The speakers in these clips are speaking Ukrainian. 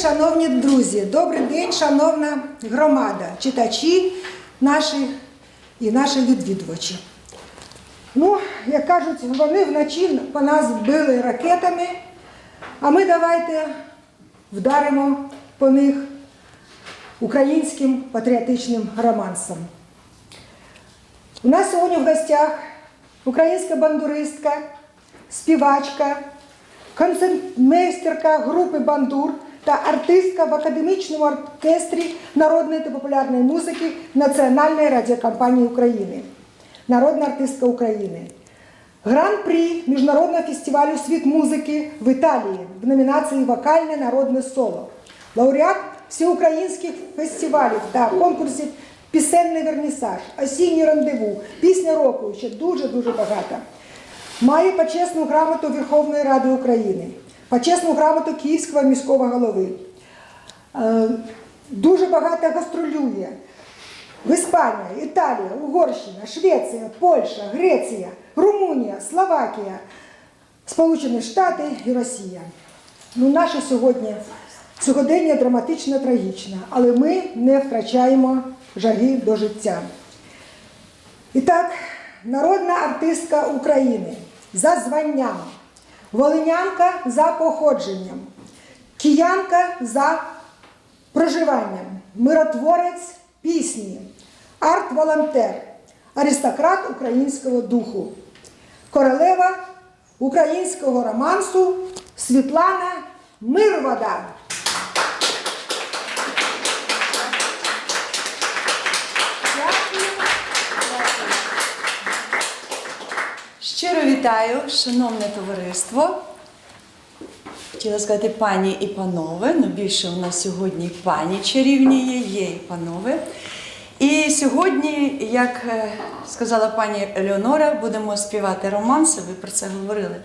шановні друзі, добрий день, шановна громада, читачі наші і наші відвідувачі. Ну, як кажуть, вони вночі по нас били ракетами, а ми давайте вдаримо по них українським патріотичним романсом. У нас сьогодні в гостях українська бандуристка, співачка, концертмейстерка групи бандур та артистка в академічному оркестрі народної та популярної музики Національної радіокомпанії України, народна артистка України. Гран-прі Міжнародного фестивалю Світ музики в Італії в номінації Вокальне народне соло. Лауреат всеукраїнських фестивалів та конкурсів Пісенний вернісаж, осіннє рандеву, пісня року ще дуже-дуже багато. Має почесну грамоту Верховної Ради України, почесну грамоту Київського міського голови. Е, Дуже багато гастролює. В Іспанія, Італія, Угорщина, Швеція, Польща, Греція, Румунія, Словакія, Сполучені Штати і Росія. Ну, наше сьогодні сьогодення драматично трагічне, але ми не втрачаємо жаги до життя. І так, народна артистка України за званням, волинянка за походженням, киянка за проживанням, миротворець пісні, арт-волонтер, аристократ українського духу, королева українського романсу Світлана Мирвода. Дякую. Щиро вітаю, шановне товариство. Хотіла сказати пані і панове, але більше у нас сьогодні пані чарівні є, є і панове. І сьогодні, як е, сказала пані Елеонора, будемо співати романси, ви про це говорили.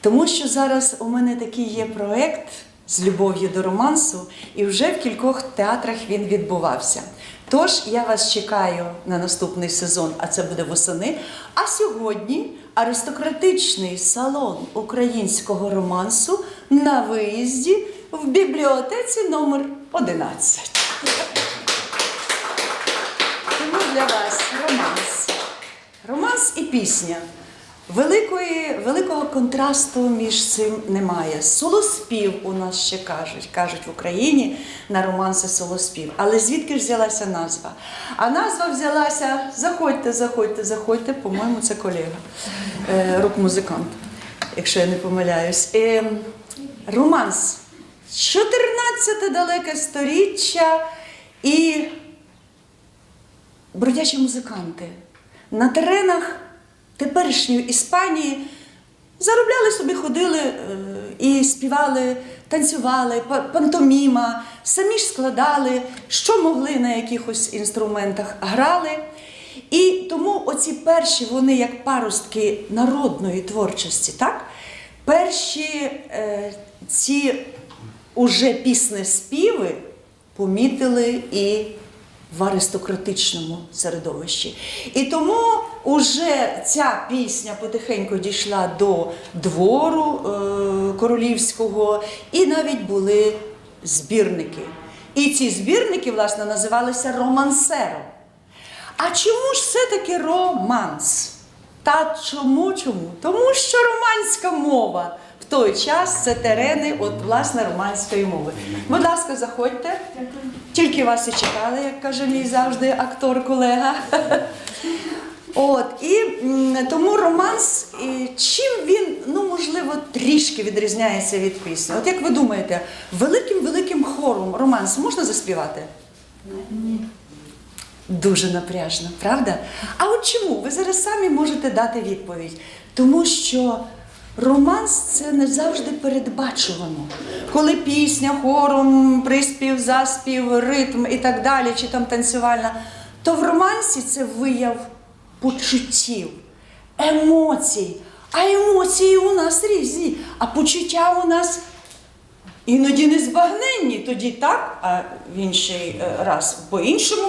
Тому що зараз у мене такий є проект з любов'ю до романсу, і вже в кількох театрах він відбувався. Тож я вас чекаю на наступний сезон, а це буде восени. А сьогодні аристократичний салон українського романсу на виїзді в бібліотеці номер 11. Тому для вас романс. Романс і пісня. Великої, великого контрасту між цим немає. Солоспів у нас ще кажуть, кажуть в Україні на романси солоспів. Але звідки ж взялася назва? А назва взялася заходьте, заходьте, заходьте, по-моєму, це колега, е, рок-музикант, якщо я не помиляюсь. Е, романс. 14 далеке сторіччя і бродячі музиканти на теренах теперішньої Іспанії заробляли собі, ходили е, і співали, танцювали, пантоміма, самі ж складали, що могли на якихось інструментах грали. І тому оці перші вони як паростки народної творчості, так? Перші е, ці уже пісне співи помітили і в аристократичному середовищі. І тому уже ця пісня потихеньку дійшла до двору е, королівського, і навіть були збірники. І ці збірники, власне, називалися романсером. А чому ж все-таки романс? Та чому чому? Тому що романська мова в той час це терени, от власне романської мови. Будь ласка, заходьте. Тільки вас і чекали, як каже мій завжди актор-колега. От і тому романс, і чим він ну можливо трішки відрізняється від пісні? От як ви думаєте, великим великим хором романс можна заспівати? Ні. Дуже напряжно, правда? А от чому? Ви зараз самі можете дати відповідь. Тому що романс це не завжди передбачувано. Коли пісня, хором, приспів, заспів, ритм і так далі, чи там танцювальна, то в романсі це вияв почуттів, емоцій. А емоції у нас різні, а почуття у нас Іноді не збагненні, тоді так, а в інший е, раз по-іншому.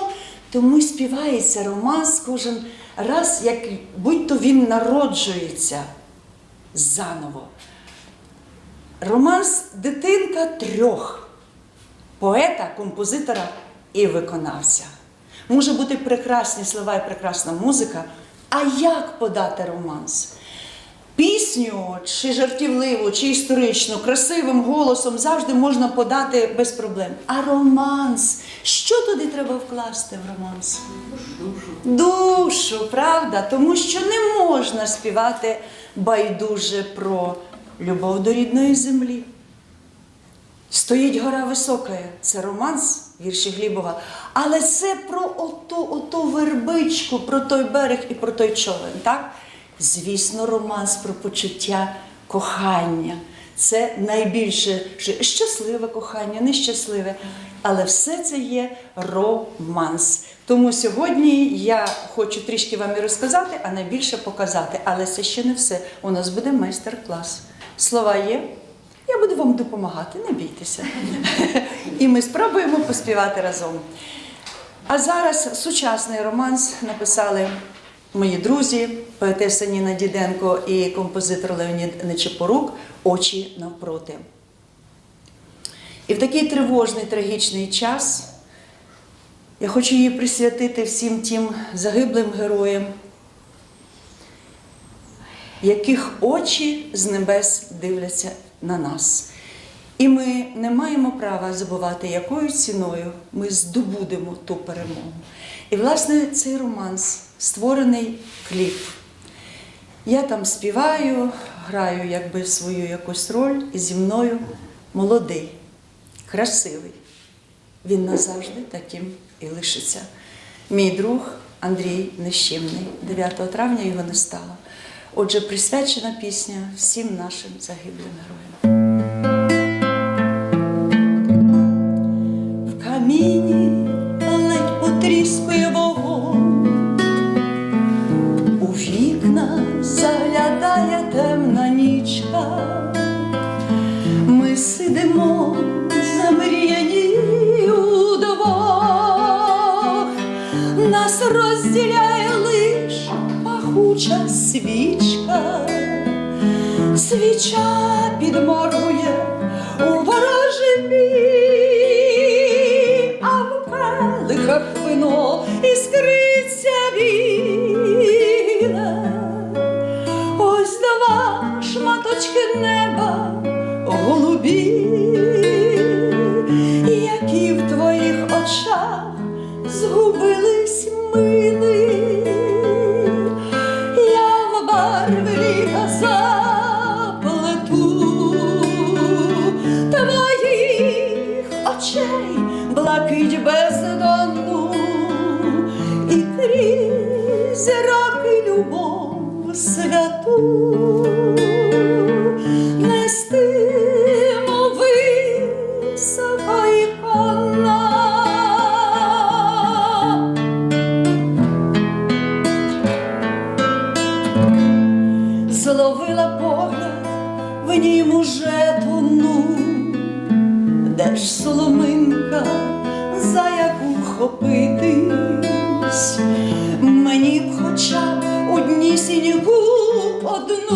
Тому співається романс кожен раз, як будь-то він народжується заново. Романс дитинка трьох. поета, композитора і виконавця. Може бути прекрасні слова і прекрасна музика, а як подати романс? Пісню, чи жартівливу, чи історичну, красивим голосом завжди можна подати без проблем. А романс, що туди треба вкласти в романс? Душу, Душу, правда? Тому що не можна співати байдуже про любов до рідної землі. Стоїть гора висока, це романс вірші Глібова. Але це про оту, оту вербичку, про той берег і про той човен. Так? Звісно, романс про почуття кохання. Це найбільше щасливе кохання, нещасливе. Але все це є романс. Тому сьогодні я хочу трішки вам і розказати, а найбільше показати. Але це ще не все. У нас буде майстер-клас. Слова є. Буду вам допомагати, не бійтеся. І ми спробуємо поспівати разом. А зараз сучасний романс написали мої друзі, поетеса Ніна Діденко і композитор Леонід Нечепорук Очі навпроти. І в такий тривожний, трагічний час я хочу її присвятити всім тим загиблим героям, яких очі з небес дивляться на нас. І ми не маємо права забувати, якою ціною ми здобудемо ту перемогу. І, власне, цей романс створений кліп. Я там співаю, граю якби свою якусь роль, і зі мною молодий, красивий. Він назавжди таким і лишиться. Мій друг Андрій Нещимний. 9 травня його не стало. Отже, присвячена пісня всім нашим загиблим героям. В каміні ледь потріскує вогонь, у вікна заглядає темна нічка. Ми сидимо замріяні удвох, нас розділяє пахуча свічка, свіча підморгує у ворожий а в келихах вино іскриться біле. Ось два шматочки неба голубі, які в твоїх очах згубились блакить бездонну і крізь роки любов святу нестиму висока ікона. Зловила погляд, в нім уже тону, де ж соломинка, однісіньку одну,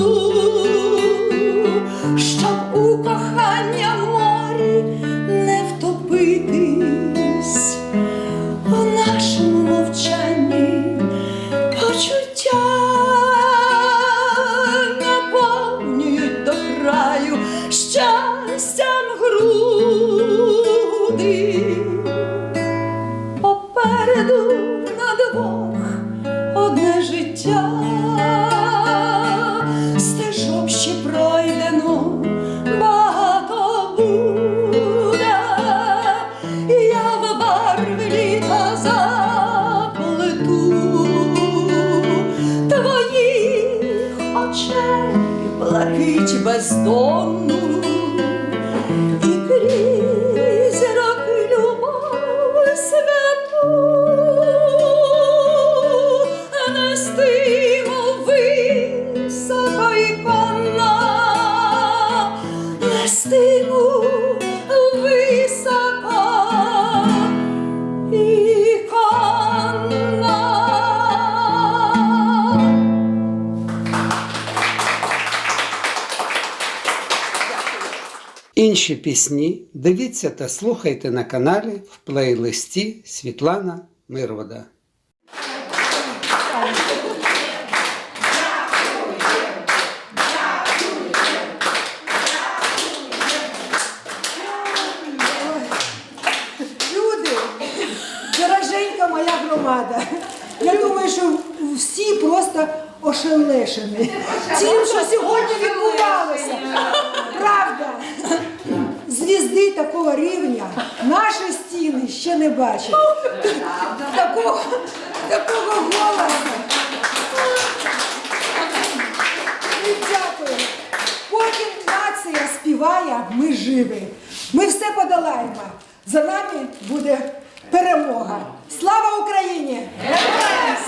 блакить бездонну Інші пісні дивіться та слухайте на каналі в плейлисті Світлана Мирвода. Люди, дороженька моя громада. Я думаю, що всі просто ошелешені. Тим, що сьогодні Звізди такого рівня наші стіни ще не бачили. Такого, такого голосу. І дякую. Поки нація співає, ми живі. Ми все подолаємо. За нами буде перемога. Слава Україні! Слава